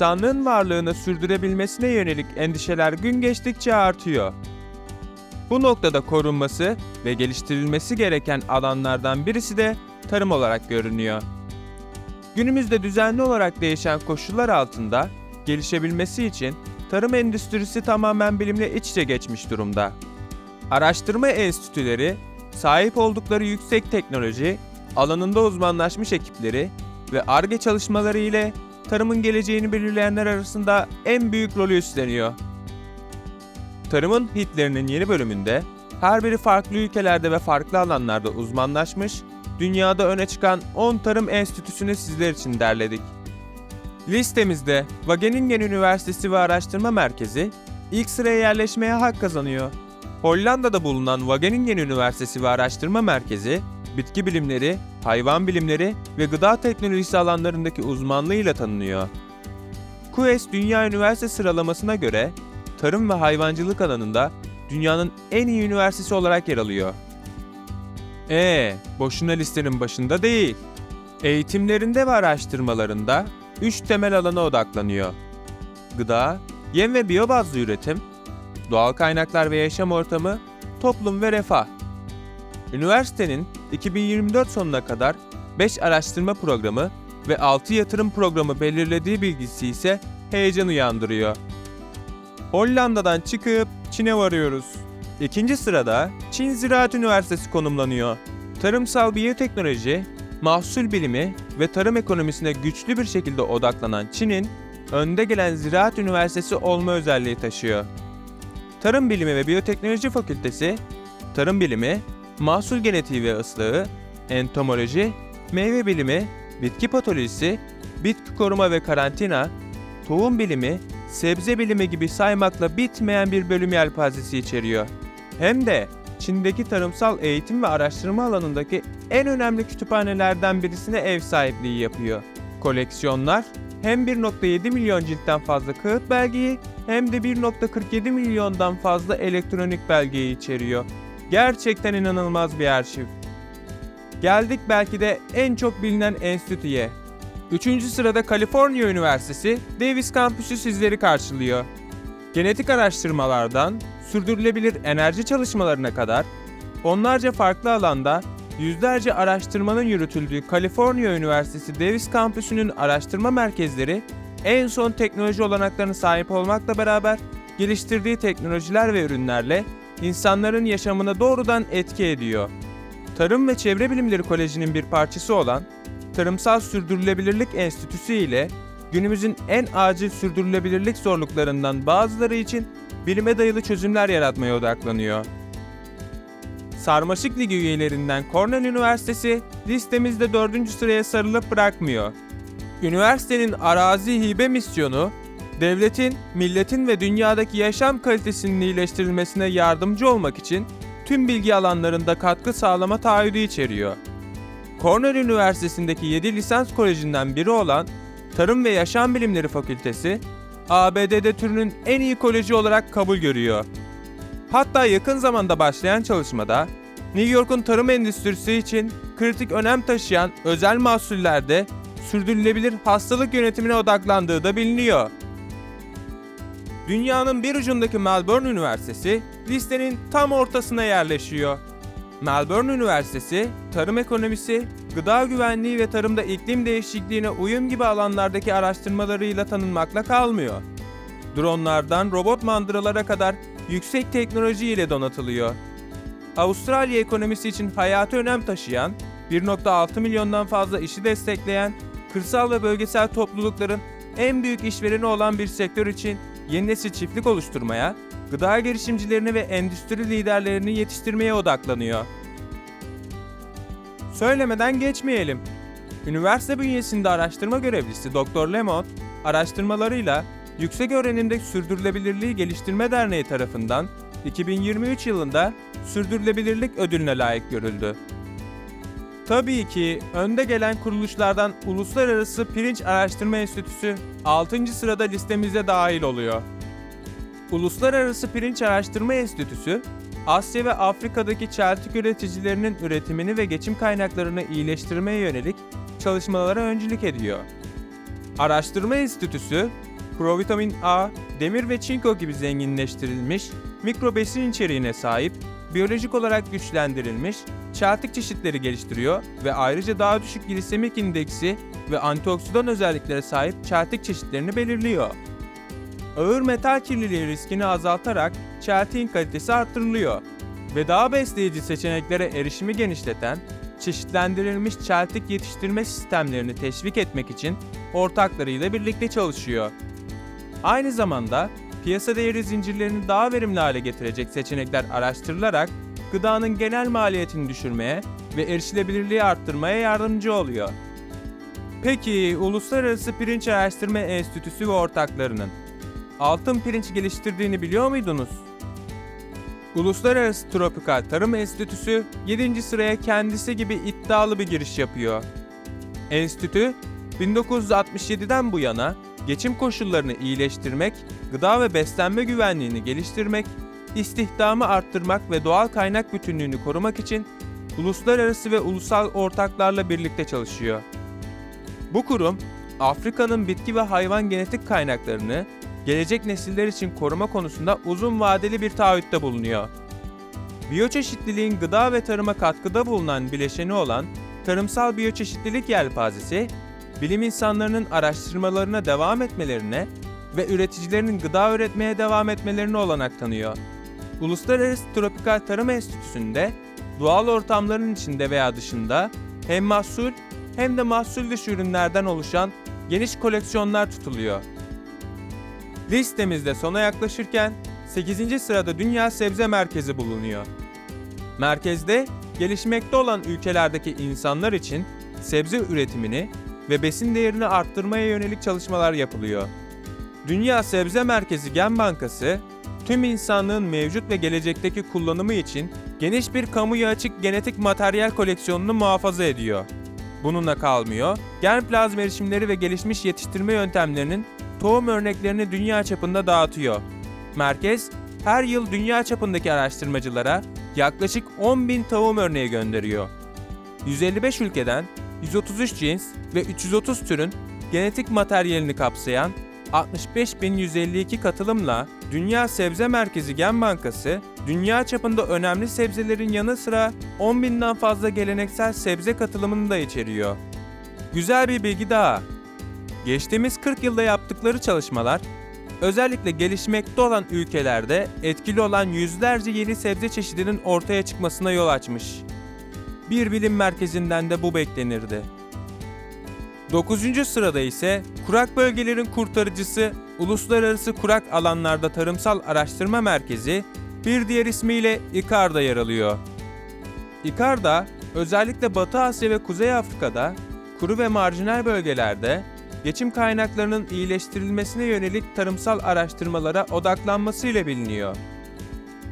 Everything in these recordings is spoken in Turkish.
insanlığın varlığını sürdürebilmesine yönelik endişeler gün geçtikçe artıyor. Bu noktada korunması ve geliştirilmesi gereken alanlardan birisi de tarım olarak görünüyor. Günümüzde düzenli olarak değişen koşullar altında gelişebilmesi için tarım endüstrisi tamamen bilimle iç içe geçmiş durumda. Araştırma enstitüleri, sahip oldukları yüksek teknoloji, alanında uzmanlaşmış ekipleri ve ARGE çalışmaları ile tarımın geleceğini belirleyenler arasında en büyük rolü üstleniyor. Tarımın hitlerinin yeni bölümünde her biri farklı ülkelerde ve farklı alanlarda uzmanlaşmış, dünyada öne çıkan 10 tarım enstitüsünü sizler için derledik. Listemizde Wageningen Üniversitesi ve Araştırma Merkezi ilk sıraya yerleşmeye hak kazanıyor. Hollanda'da bulunan Wageningen Üniversitesi ve Araştırma Merkezi, bitki bilimleri, hayvan bilimleri ve gıda teknolojisi alanlarındaki uzmanlığıyla tanınıyor. QS Dünya Üniversite sıralamasına göre tarım ve hayvancılık alanında dünyanın en iyi üniversitesi olarak yer alıyor. Ee, boşuna listenin başında değil. Eğitimlerinde ve araştırmalarında 3 temel alana odaklanıyor. Gıda, yem ve biyobazlı üretim, doğal kaynaklar ve yaşam ortamı, toplum ve refah. Üniversitenin 2024 sonuna kadar 5 araştırma programı ve 6 yatırım programı belirlediği bilgisi ise heyecan uyandırıyor. Hollanda'dan çıkıp Çin'e varıyoruz. İkinci sırada Çin Ziraat Üniversitesi konumlanıyor. Tarımsal biyoteknoloji, mahsul bilimi ve tarım ekonomisine güçlü bir şekilde odaklanan Çin'in önde gelen Ziraat Üniversitesi olma özelliği taşıyor. Tarım Bilimi ve Biyoteknoloji Fakültesi, tarım bilimi, mahsul genetiği ve ıslığı, entomoloji, meyve bilimi, bitki patolojisi, bitki koruma ve karantina, tohum bilimi, sebze bilimi gibi saymakla bitmeyen bir bölüm yelpazesi içeriyor. Hem de Çin'deki tarımsal eğitim ve araştırma alanındaki en önemli kütüphanelerden birisine ev sahipliği yapıyor. Koleksiyonlar hem 1.7 milyon ciltten fazla kağıt belgeyi hem de 1.47 milyondan fazla elektronik belgeyi içeriyor. Gerçekten inanılmaz bir arşiv. Geldik belki de en çok bilinen enstitüye. Üçüncü sırada Kaliforniya Üniversitesi Davis Kampüsü sizleri karşılıyor. Genetik araştırmalardan sürdürülebilir enerji çalışmalarına kadar onlarca farklı alanda yüzlerce araştırmanın yürütüldüğü Kaliforniya Üniversitesi Davis Kampüsü'nün araştırma merkezleri en son teknoloji olanaklarına sahip olmakla beraber geliştirdiği teknolojiler ve ürünlerle insanların yaşamına doğrudan etki ediyor. Tarım ve Çevre Bilimleri Koleji'nin bir parçası olan Tarımsal Sürdürülebilirlik Enstitüsü ile günümüzün en acil sürdürülebilirlik zorluklarından bazıları için bilime dayalı çözümler yaratmaya odaklanıyor. Sarmaşık Ligi üyelerinden Cornell Üniversitesi listemizde 4. sıraya sarılıp bırakmıyor. Üniversitenin arazi hibe misyonu, devletin, milletin ve dünyadaki yaşam kalitesinin iyileştirilmesine yardımcı olmak için tüm bilgi alanlarında katkı sağlama taahhüdü içeriyor. Cornell Üniversitesi'ndeki 7 lisans kolejinden biri olan Tarım ve Yaşam Bilimleri Fakültesi, ABD'de türünün en iyi koleji olarak kabul görüyor. Hatta yakın zamanda başlayan çalışmada New York'un tarım endüstrisi için kritik önem taşıyan özel mahsullerde sürdürülebilir hastalık yönetimine odaklandığı da biliniyor. Dünyanın bir ucundaki Melbourne Üniversitesi listenin tam ortasına yerleşiyor. Melbourne Üniversitesi, tarım ekonomisi, gıda güvenliği ve tarımda iklim değişikliğine uyum gibi alanlardaki araştırmalarıyla tanınmakla kalmıyor. Dronlardan robot mandıralara kadar yüksek teknoloji ile donatılıyor. Avustralya ekonomisi için hayati önem taşıyan, 1.6 milyondan fazla işi destekleyen, kırsal ve bölgesel toplulukların en büyük işvereni olan bir sektör için yeni nesil çiftlik oluşturmaya, gıda girişimcilerini ve endüstri liderlerini yetiştirmeye odaklanıyor. Söylemeden geçmeyelim. Üniversite bünyesinde araştırma görevlisi Dr. Lemont, araştırmalarıyla Yüksek Öğrenimde Sürdürülebilirliği Geliştirme Derneği tarafından 2023 yılında Sürdürülebilirlik Ödülüne layık görüldü. Tabii ki önde gelen kuruluşlardan Uluslararası Pirinç Araştırma Enstitüsü 6. sırada listemize dahil oluyor. Uluslararası Pirinç Araştırma Enstitüsü, Asya ve Afrika'daki çeltik üreticilerinin üretimini ve geçim kaynaklarını iyileştirmeye yönelik çalışmalara öncülük ediyor. Araştırma Enstitüsü, provitamin A, demir ve çinko gibi zenginleştirilmiş, mikro besin içeriğine sahip, biyolojik olarak güçlendirilmiş, çeltik çeşitleri geliştiriyor ve ayrıca daha düşük glisemik indeksi ve antioksidan özelliklere sahip çeltik çeşitlerini belirliyor. Ağır metal kirliliği riskini azaltarak çeltiğin kalitesi artırılıyor ve daha besleyici seçeneklere erişimi genişleten, çeşitlendirilmiş çeltik yetiştirme sistemlerini teşvik etmek için ortaklarıyla birlikte çalışıyor. Aynı zamanda piyasa değeri zincirlerini daha verimli hale getirecek seçenekler araştırılarak gıdanın genel maliyetini düşürmeye ve erişilebilirliği arttırmaya yardımcı oluyor. Peki Uluslararası Pirinç Araştırma Enstitüsü ve ortaklarının altın pirinç geliştirdiğini biliyor muydunuz? Uluslararası Tropikal Tarım Enstitüsü 7. sıraya kendisi gibi iddialı bir giriş yapıyor. Enstitü, 1967'den bu yana geçim koşullarını iyileştirmek, gıda ve beslenme güvenliğini geliştirmek, istihdamı arttırmak ve doğal kaynak bütünlüğünü korumak için uluslararası ve ulusal ortaklarla birlikte çalışıyor. Bu kurum, Afrika'nın bitki ve hayvan genetik kaynaklarını gelecek nesiller için koruma konusunda uzun vadeli bir taahhütte bulunuyor. Biyoçeşitliliğin gıda ve tarıma katkıda bulunan bileşeni olan tarımsal biyoçeşitlilik yelpazesi, bilim insanlarının araştırmalarına devam etmelerine ve üreticilerinin gıda üretmeye devam etmelerine olanak tanıyor. Uluslararası Tropikal Tarım Enstitüsü'nde doğal ortamların içinde veya dışında hem mahsul hem de mahsul dışı ürünlerden oluşan geniş koleksiyonlar tutuluyor. Listemizde sona yaklaşırken 8. sırada Dünya Sebze Merkezi bulunuyor. Merkezde gelişmekte olan ülkelerdeki insanlar için sebze üretimini ve besin değerini arttırmaya yönelik çalışmalar yapılıyor. Dünya Sebze Merkezi Gen Bankası, tüm insanlığın mevcut ve gelecekteki kullanımı için geniş bir kamuya açık genetik materyal koleksiyonunu muhafaza ediyor. Bununla kalmıyor, gen plazma erişimleri ve gelişmiş yetiştirme yöntemlerinin tohum örneklerini dünya çapında dağıtıyor. Merkez, her yıl dünya çapındaki araştırmacılara yaklaşık 10 bin tohum örneği gönderiyor. 155 ülkeden 133 cins ve 330 türün genetik materyalini kapsayan 65.152 katılımla Dünya Sebze Merkezi Gen Bankası, dünya çapında önemli sebzelerin yanı sıra 10 binden fazla geleneksel sebze katılımını da içeriyor. Güzel bir bilgi daha. Geçtiğimiz 40 yılda yaptıkları çalışmalar, özellikle gelişmekte olan ülkelerde etkili olan yüzlerce yeni sebze çeşidinin ortaya çıkmasına yol açmış. Bir bilim merkezinden de bu beklenirdi. 9. sırada ise kurak bölgelerin kurtarıcısı Uluslararası Kurak Alanlarda Tarımsal Araştırma Merkezi, bir diğer ismiyle ICAR'da yer alıyor. ICAR'da özellikle Batı Asya ve Kuzey Afrika'da kuru ve marjinal bölgelerde geçim kaynaklarının iyileştirilmesine yönelik tarımsal araştırmalara odaklanmasıyla biliniyor.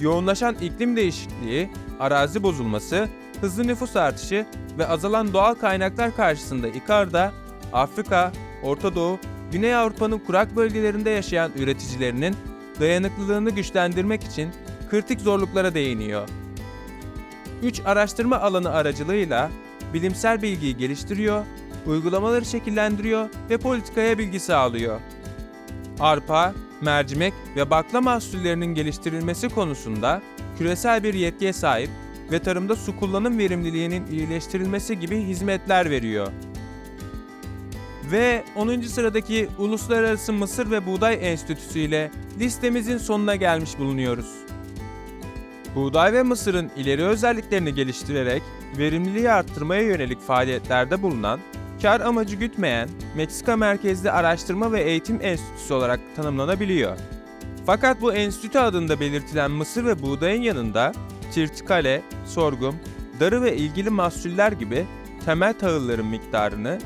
Yoğunlaşan iklim değişikliği, arazi bozulması, hızlı nüfus artışı ve azalan doğal kaynaklar karşısında ICAR'da Afrika, Orta Doğu, Güney Avrupa'nın kurak bölgelerinde yaşayan üreticilerinin dayanıklılığını güçlendirmek için kritik zorluklara değiniyor. 3 araştırma alanı aracılığıyla bilimsel bilgiyi geliştiriyor, uygulamaları şekillendiriyor ve politikaya bilgi sağlıyor. Arpa, mercimek ve bakla mahsullerinin geliştirilmesi konusunda küresel bir yetkiye sahip ve tarımda su kullanım verimliliğinin iyileştirilmesi gibi hizmetler veriyor. Ve 10. sıradaki Uluslararası Mısır ve Buğday Enstitüsü ile listemizin sonuna gelmiş bulunuyoruz. Buğday ve mısırın ileri özelliklerini geliştirerek verimliliği arttırmaya yönelik faaliyetlerde bulunan, kar amacı gütmeyen Meksika merkezli araştırma ve eğitim enstitüsü olarak tanımlanabiliyor. Fakat bu enstitü adında belirtilen mısır ve buğdayın yanında tirtikale, sorgum, darı ve ilgili mahsuller gibi temel tahılların miktarını,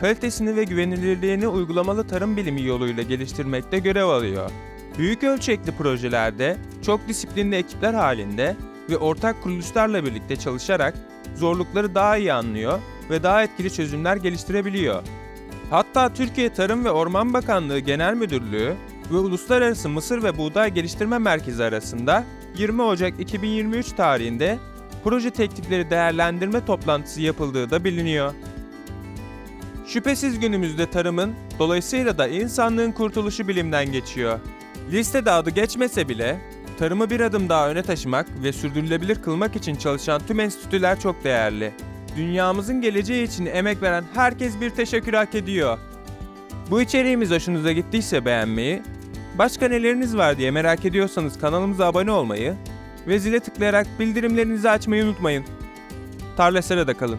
kalitesini ve güvenilirliğini uygulamalı tarım bilimi yoluyla geliştirmekte görev alıyor. Büyük ölçekli projelerde çok disiplinli ekipler halinde ve ortak kuruluşlarla birlikte çalışarak zorlukları daha iyi anlıyor ve daha etkili çözümler geliştirebiliyor. Hatta Türkiye Tarım ve Orman Bakanlığı Genel Müdürlüğü ve Uluslararası Mısır ve Buğday Geliştirme Merkezi arasında 20 Ocak 2023 tarihinde proje teklifleri değerlendirme toplantısı yapıldığı da biliniyor. Şüphesiz günümüzde tarımın, dolayısıyla da insanlığın kurtuluşu bilimden geçiyor. Listede adı geçmese bile, tarımı bir adım daha öne taşımak ve sürdürülebilir kılmak için çalışan tüm enstitüler çok değerli. Dünyamızın geleceği için emek veren herkes bir teşekkür hak ediyor. Bu içeriğimiz hoşunuza gittiyse beğenmeyi, başka neleriniz var diye merak ediyorsanız kanalımıza abone olmayı ve zile tıklayarak bildirimlerinizi açmayı unutmayın. Tarla Sera'da kalın.